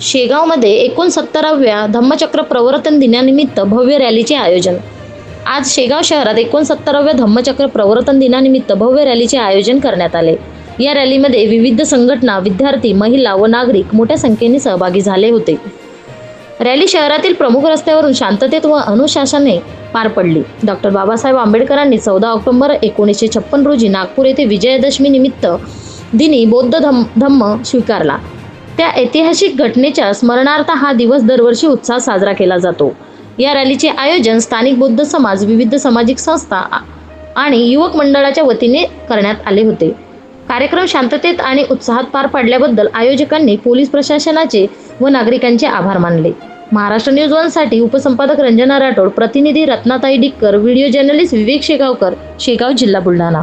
शेगावमध्ये एकोणसत्तराव्या धम्मचक्र प्रवर्तन दिनानिमित्त भव्य रॅलीचे आयोजन. आज शेगाव शहरात एकोणसत्तराव्या धम्मचक्र प्रवर्तन दिनानिमित्त भव्य रॅलीचे आयोजन करण्यात आले. या रॅलीमध्ये विविध संघटना विद्यार्थी महिला व नागरिक मोठ्या संख्येने सहभागी झाले होते. रॅली शहरातील प्रमुख रस्त्यावरून शांततेत व अनुशासने पार पडली. डॉक्टर बाबासाहेब आंबेडकरांनी चौदा ऑक्टोबर एकोणीसशे छप्पन रोजी नागपूर येथे विजयादशमी निमित्त दिनी बौद्ध धम धम्म स्वीकारला. त्या ऐतिहासिक घटनेच्या स्मरणार्थ हा दिवस दरवर्षी उत्साह साजरा केला जातो. या रॅलीचे आयोजन स्थानिक बौद्ध समाज विविध सामाजिक संस्था आणि युवक मंडळाच्या वतीने करण्यात आले होते. कार्यक्रम शांततेत आणि उत्साहात पार पाडल्याबद्दल आयोजकांनी पोलीस प्रशासनाचे व नागरिकांचे आभार मानले. महाराष्ट्र न्यूज वनसाठी उपसंपादक रंजना राठोड प्रतिनिधी रत्नाताई डिक्कर व्हिडिओ जर्नलिस्ट विवेक शेगावकर शेगाव जिल्हा बुलढाणा.